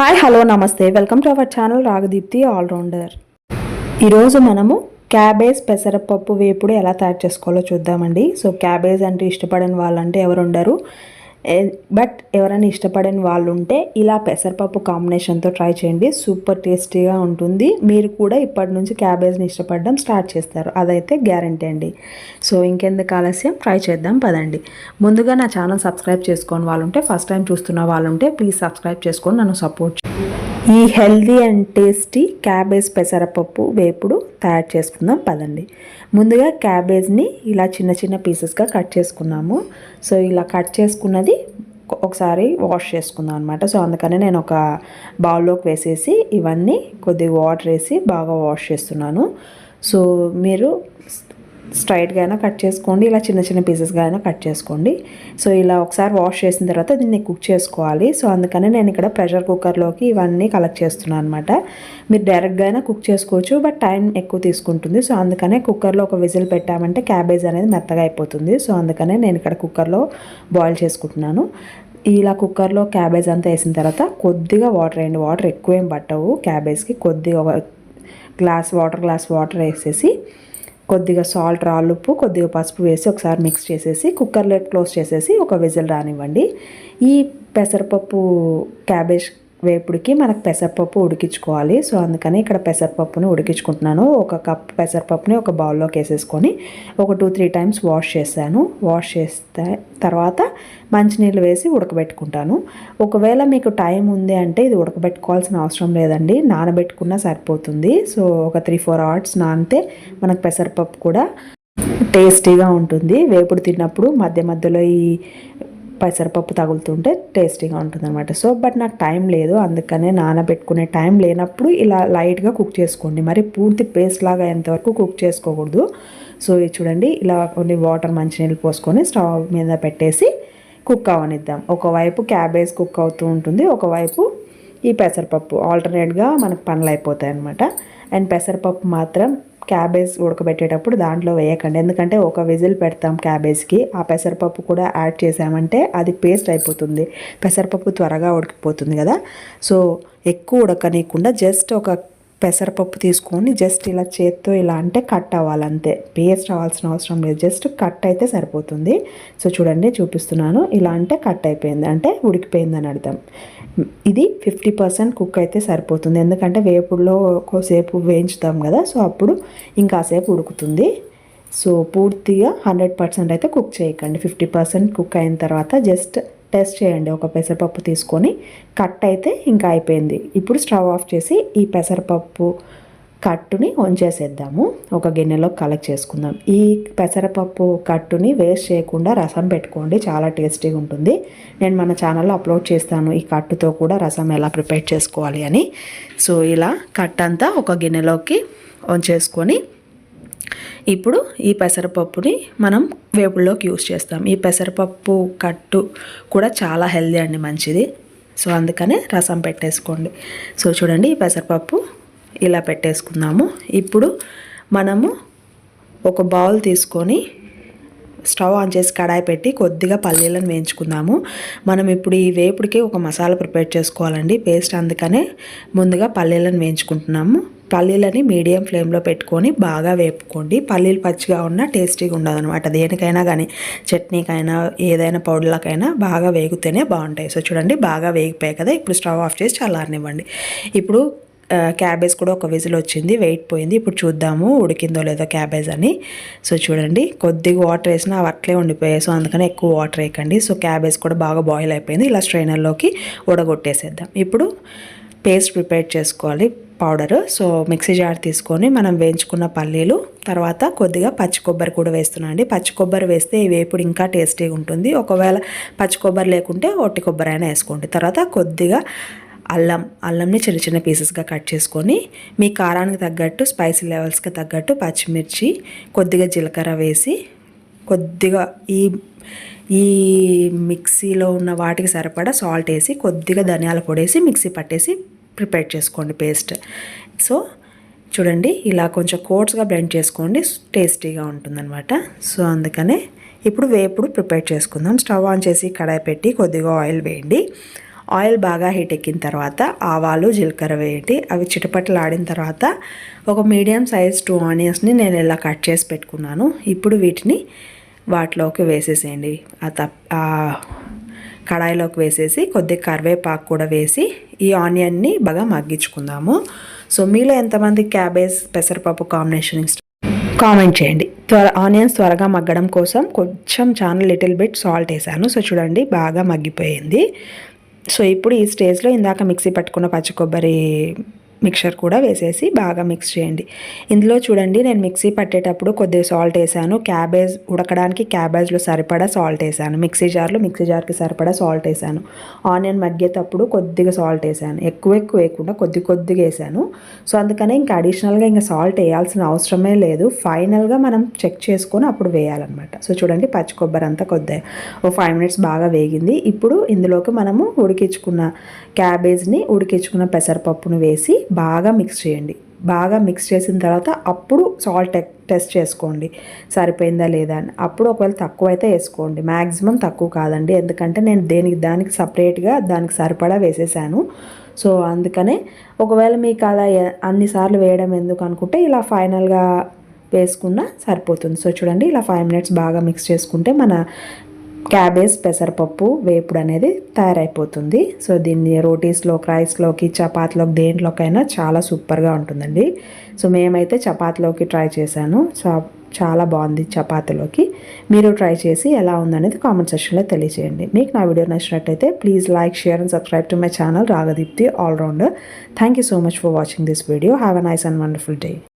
Hi hello నమస్తే. Welcome to our channel Ragadeepthi allrounder. ఈరోజు మనము క్యాబేజ్ పెసరపప్పు వేపుడు ఎలా తయారు చేసుకోవాలో చూద్దామండి. సో క్యాబేజ్ అంటే ఇష్టపడని వాళ్ళంటే ఎవరు ఉండరు బట్ ఎవరైనా ఇష్టపడని వాళ్ళు ఉంటే ఇలా పెసరపప్పు కాంబినేషన్తో ట్రై చేయండి. సూపర్ టేస్టీగా ఉంటుంది. మీరు కూడా ఇప్పటి నుంచి క్యాబేజ్ని ఇష్టపడడం స్టార్ట్ చేస్తారు. అదైతే గ్యారంటీ అండి. సో ఇంకెందుకు ఆలస్యం? ట్రై చేద్దాం. పదండి. ముందుగా నా ఛానల్ సబ్స్క్రైబ్ చేసుకొని వాళ్ళు ఉంటే ఫస్ట్ టైం చూస్తున్న వాళ్ళు ఉంటే ప్లీజ్ సబ్స్క్రైబ్ చేసుకొని నన్ను సపోర్ట్ ఈ హెల్దీ అండ్ టేస్టీ క్యాబేజ్ పెసరపప్పు వేపుడు తయారు చేసుకుందాం పదండి. ముందుగా క్యాబేజ్ని ఇలా చిన్న చిన్న పీసెస్గా కట్ చేసుకున్నాము. సో ఇలా కట్ చేసుకున్నది ఒకసారి వాష్ చేసుకుందాం అనమాట సో అందుకని నేను ఒక బౌల్లోకి వేసేసి ఇవన్నీ కొద్దిగా వాటర్ వేసి బాగా వాష్ చేస్తున్నాను. సో మీరు స్ట్రైట్గా అయినా కట్ చేసుకోండి ఇలా చిన్న చిన్న పీసెస్గా అయినా కట్ చేసుకోండి. సో ఇలా ఒకసారి వాష్ చేసిన తర్వాత దీన్ని కుక్ చేసుకోవాలి. సో అందుకని నేను ఇక్కడ ప్రెషర్ కుక్కర్లోకి ఇవన్నీ కలెక్ట్ చేస్తున్నాను అనమాట మీరు డైరెక్ట్గా అయినా కుక్ చేసుకోవచ్చు బట్ టైం ఎక్కువ తీసుకుంటుంది. సో అందుకనే కుక్కర్లో ఒక విజిల్ పెట్టామంటే క్యాబేజ్ అనేది మెత్తగా అయిపోతుంది. సో అందుకనే నేను ఇక్కడ కుక్కర్లో బాయిల్ చేసుకుంటున్నాను. ఇలా కుక్కర్లో క్యాబేజ్ అంతా వేసిన తర్వాత కొద్దిగా వాటర్ వేయండి. వాటర్ ఎక్కువ ఏం పట్టవు క్యాబేజ్కి కొద్దిగా గ్లాస్ వాటర్ గ్లాస్ వాటర్ వేసేసి కొద్దిగా సాల్ట్ రాళ్ళుప్పు కొద్దిగా పసుపు వేసి ఒకసారి మిక్స్ చేసేసి కుక్కర్ లెట్ క్లోజ్ చేసేసి ఒక విజిల్ రానివ్వండి. ఈ పెసరపప్పు క్యాబేజ్ వేపుడికి మనకు పెసరపప్పు ఉడికించుకోవాలి. సో అందుకని ఇక్కడ పెసరపప్పుని ఉడికించుకుంటున్నాను. ఒక కప్ పెసరపప్పుని ఒక బౌల్లోకి వేసేసుకొని ఒక టూ త్రీ టైమ్స్ వాష్ చేశాను. వాష్ చేస్తే తర్వాత మంచినీళ్ళు వేసి ఉడకబెట్టుకుంటాను. ఒకవేళ మీకు టైం ఉంది అంటే ఇది ఉడకబెట్టుకోవాల్సిన అవసరం లేదండి. నానబెట్టుకున్నా సరిపోతుంది. సో ఒక త్రీ ఫోర్ అవర్స్ నానితే మనకు పెసరపప్పు కూడా టేస్టీగా ఉంటుంది. వేపుడు తిన్నప్పుడు మధ్య మధ్యలో ఈ పెసరపప్పు తగులుతుంటే టేస్టీగా ఉంటుంది అనమాట సో బట్ నాకు టైం లేదు. అందుకనే నానబెట్టుకునే టైం లేనప్పుడు ఇలా లైట్గా కుక్ చేసుకోండి. మరి పూర్తి పేస్ట్ లాగా అయ్యేంతవరకు కుక్ చేసుకోకూడదు. సో ఇది చూడండి. ఇలా కొన్ని వాటర్ మంచినీళ్ళు పోసుకొని స్టవ్ మీద పెట్టేసి కుక్ అవనిద్దాం. ఒకవైపు క్యాబేజ్ కుక్ అవుతూ ఉంటుంది. ఒకవైపు ఈ పెసరపప్పు. ఆల్టర్నేట్గా మనకు పనులు అయిపోతాయి అనమాట అండ్ పెసరపప్పు మాత్రం క్యాబేజ్ ఉడకబెట్టేటప్పుడు దాంట్లో వేయకండి. ఎందుకంటే ఒక విజిల్ పెడతాం క్యాబేజ్కి ఆ పెసరపప్పు కూడా యాడ్ చేసామంటే అది పేస్ట్ అయిపోతుంది. పెసరపప్పు త్వరగా ఉడికిపోతుంది కదా. సో ఎక్కువ ఉడకనీయకుండా జస్ట్ ఒక పెసరపప్పు తీసుకొని జస్ట్ ఇలా చేత్తో ఇలా అంటే కట్ అవ్వాలంతే. పేస్ట్ అవ్వాల్సిన అవసరం లేదు. జస్ట్ కట్ అయితే సరిపోతుంది. సో చూడండి చూపిస్తున్నాను. ఇలా అంటే కట్ అయిపోయింది. అంటే ఉడికిపోయింది అని అర్థం. ఇది ఫిఫ్టీ పర్సెంట్ కుక్ అయితే సరిపోతుంది. ఎందుకంటే వేపుడులో ఒకసేపు వేయించుతాం కదా సో అప్పుడు ఇంకాసేపు ఉడుకుతుంది. సో పూర్తిగా హండ్రెడ్ పర్సెంట్ అయితే కుక్ చేయకండి. ఫిఫ్టీ పర్సెంట్ కుక్ అయిన తర్వాత జస్ట్ టెస్ట్ చేయండి. ఒక పెసరపప్పు తీసుకొని కట్ అయితే ఇంకా అయిపోయింది. ఇప్పుడు స్టవ్ ఆఫ్ చేసి ఈ పెసరపప్పు కట్టుని వంచేసేద్దాము ఒక గిన్నెలో కలెక్ట్ చేసుకుందాం. ఈ పెసరపప్పు కట్టుని వేస్ట్ చేయకుండా రసం పెట్టుకోండి. చాలా టేస్టీగా ఉంటుంది. నేను మన ఛానల్లో అప్లోడ్ చేస్తాను ఈ కట్టుతో కూడా రసం ఎలా ప్రిపేర్ చేసుకోవాలి అని. సో ఇలా కట్ అంతా ఒక గిన్నెలోకి వంచేసుకొని ఇప్పుడు ఈ పెసరపప్పుని మనం వేపుల్లోకి యూస్ చేస్తాం. ఈ పెసరపప్పు కట్టు కూడా చాలా హెల్దీ అండి మంచిది. సో అందుకనే రసం పెట్టేసుకోండి. సో చూడండి ఈ పెసరపప్పు ఇలా పెట్టేసుకుందాము. ఇప్పుడు మనము ఒక బౌల్ తీసుకొని స్టవ్ ఆన్ చేసి కడాయి పెట్టి కొద్దిగా పల్లీలను వేయించుకుందాము. మనం ఇప్పుడు ఈ వేపుడికి ఒక మసాలా ప్రిపేర్ చేసుకోవాలండి. పేస్ట్ అందుకనే ముందుగా పల్లీలను వేయించుకుంటున్నాము. పల్లీలని మీడియం ఫ్లేమ్లో పెట్టుకొని బాగా వేపుకోండి. పల్లీలు పచ్చిగా ఉన్న టేస్టీగా ఉండదు అనమాట దేనికైనా కానీ చట్నీకైనా ఏదైనా పౌడర్లకైనా బాగా వేగితేనే బాగుంటాయి. సో చూడండి బాగా వేగిపోయాయి కదా. ఇప్పుడు స్టవ్ ఆఫ్ చేసి చల్లారనివ్వండి. ఇప్పుడు క్యాబేజ్ కూడా ఒక విజిల్ వచ్చింది వెయిట్ పోయింది. ఇప్పుడు చూద్దాము ఉడికిందో లేదో క్యాబేజ్ అని. సో చూడండి కొద్దిగా వాటర్ వేసినా అవి అట్లే ఉండిపోయాయి. సో అందుకని ఎక్కువ వాటర్ వేయకండి. సో క్యాబేజ్ కూడా బాగా బాయిల్ అయిపోయింది. ఇలా స్ట్రైనర్లోకి ఉడగొట్టేసేద్దాం. ఇప్పుడు పేస్ట్ ప్రిపేర్ చేసుకోవాలి పౌడర్. సో మిక్సీ జార్ తీసుకొని మనం వేయించుకున్న పల్లీలు తర్వాత కొద్దిగా పచ్చి కొబ్బరి కూడా వేస్తున్నాను అండి. పచ్చి కొబ్బరి వేస్తే ఈ వేపుడు ఇంకా టేస్టీగా ఉంటుంది. ఒకవేళ పచ్చి కొబ్బరి లేకుంటే ఒట్టి కొబ్బరి అయినా వేసుకోండి. తర్వాత కొద్దిగా అల్లం అల్లంని చిన్న చిన్న పీసెస్గా కట్ చేసుకొని మీ కారానికి తగ్గట్టు స్పైసీ లెవెల్స్కి తగ్గట్టు పచ్చిమిర్చి కొద్దిగా జీలకర్ర వేసి కొద్దిగా ఈ ఈ మిక్సీలో ఉన్న వాటికి సరిపడా సాల్ట్ వేసి కొద్దిగా ధనియాల పొడి వేసి మిక్సీ పట్టేసి ప్రిపేర్ చేసుకోండి పేస్ట్. సో చూడండి ఇలా కొంచెం కోట్స్గా బ్లెండ్ చేసుకోండి టేస్టీగా ఉంటుందన్నమాట. సో అందుకనే ఇప్పుడు వేపుడు ప్రిపేర్ చేసుకుందాం. స్టవ్ ఆన్ చేసి కడాయి పెట్టి కొద్దిగా ఆయిల్ వేయండి. ఆయిల్ బాగా హీట్ ఎక్కిన తర్వాత ఆవాలు జీలకర్ర వేయండి అవి చిటపట్లాడిన తర్వాత ఒక మీడియం సైజ్ టూ ఆనియన్స్ని నేను ఇలా కట్ చేసి పెట్టుకున్నాను. ఇప్పుడు వీటిని వాటిలోకి వేసేసేయండి. ఆ తప్ప కడాయిలోకి వేసేసి కొద్దిగా కరివేపాకు కూడా వేసి ఈ ఆనియన్ని బాగా మగ్గించుకుందాము. సో మీలో ఎంతమంది క్యాబేజ్ పెసరపప్పు కాంబినేషన్ ఇష్టం కామెంట్ చేయండి. త్వర ఆనియన్స్ త్వరగా మగ్గడం కోసం కొంచెం చాలా లిటిల్ బిట్ సాల్ట్ వేసాను. సో చూడండి బాగా మగ్గిపోయింది. సో ఇప్పుడు ఈ స్టేజ్లో ఇందాక మిక్సీ పట్టుకున్న పచ్చి కొబ్బరి మిక్చర్ కూడా వేసేసి బాగా మిక్స్ చేయండి. ఇందులో చూడండి నేను మిక్సీ పట్టేటప్పుడు కొద్దిగా సాల్ట్ వేసాను. క్యాబేజ్ ఉడకడానికి క్యాబేజ్లో సరిపడా సాల్ట్ వేసాను. మిక్సీ జార్లో మిక్సీ జార్కి సరిపడా సాల్ట్ వేసాను. ఆనియన్ మగ్గేటప్పుడు కొద్దిగా సాల్ట్ వేసాను. ఎక్కువ ఎక్కువ వేయకుండా కొద్ది కొద్దిగా వేసాను. సో అందుకనే ఇంకా అడిషనల్గా ఇంకా సాల్ట్ వేయాల్సిన అవసరమే లేదు. ఫైనల్గా మనం చెక్ చేసుకొని అప్పుడు వేయాలన్నమాట. సో చూడండి పచ్చి కొబ్బరి అంతా కొద్దిగా ఓ ఫైవ్ మినిట్స్ బాగా వేగింది. ఇప్పుడు ఇందులోకి మనము ఉడికించుకున్న క్యాబేజ్ని ఉడికించుకున్న పెసరపప్పును వేసి బాగా మిక్స్ చేయండి. బాగా మిక్స్ చేసిన తర్వాత అప్పుడు సాల్ట్ టెస్ట్ చేసుకోండి. సరిపోయిందా లేదా అని. అప్పుడు ఒకవేళ తక్కువ అయితే వేసుకోండి. మ్యాక్సిమం తక్కువ కాదండి. ఎందుకంటే నేను దేనికి దానికి సపరేట్గా దానికి సరిపడా వేసేసాను. సో అందుకనే ఒకవేళ మీకు అలా అన్నిసార్లు వేయడం ఎందుకు అనుకుంటే ఇలా ఫైనల్గా వేసుకున్నా సరిపోతుంది. సో చూడండి ఇలా ఫైవ్ మినిట్స్ బాగా మిక్స్ చేసుకుంటే మన క్యాబేజ్ పెసరపప్పు వేపుడు అనేది తయారైపోతుంది. సో దీన్ని రోటీస్లో రైస్లోకి చపాతీలోకి దేంట్లోకైనా చాలా సూపర్గా ఉంటుందండి. సో మేమైతే చపాతీలోకి ట్రై చేశాను. సో చాలా బాగుంది చపాతీలోకి. మీరు ట్రై చేసి ఎలా ఉందనేది కామెంట్ సెక్షన్లో తెలియజేయండి మీకు నా వీడియో నచ్చినట్టయితే please like share and subscribe to my channel. Ragadeepti allrounder thank you so much for watching this video. Have a nice and wonderful day.